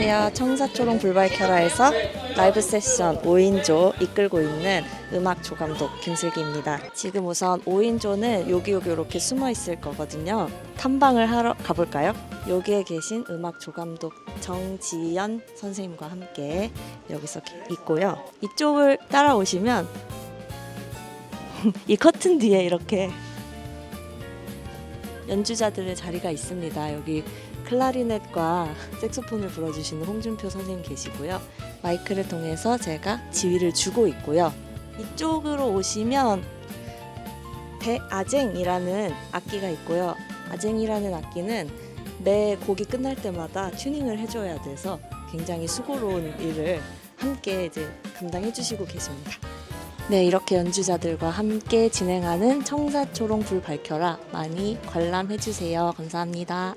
안녕하세요. 청사초롱 불발켜라에서 라이브 세션 5인조 이끌고 있는 음악 조감독 김슬기입니다. 지금 우선 5인조는 여기 여기 이렇게 숨어 있을 거거든요. 탐방을 하러 가볼까요? 여기에 계신 음악 조감독 정지연 선생님과 함께 여기서 있고요. 이쪽을 따라오시면 이 커튼 뒤에 이렇게 연주자들의 자리가 있습니다. 여기 클라리넷과 색소폰을 불어주시는 홍준표 선생님 계시고요. 마이크를 통해서 제가 지휘를 주고 있고요. 이쪽으로 오시면 대아쟁이라는 악기가 있고요. 아쟁이라는 악기는 매 곡이 끝날 때마다 튜닝을 해줘야 돼서 굉장히 수고로운 일을 함께 이제 감당해 주시고 계십니다. 네, 이렇게 연주자들과 함께 진행하는 청사초롱 불 밝혀라 많이 관람해 주세요. 감사합니다.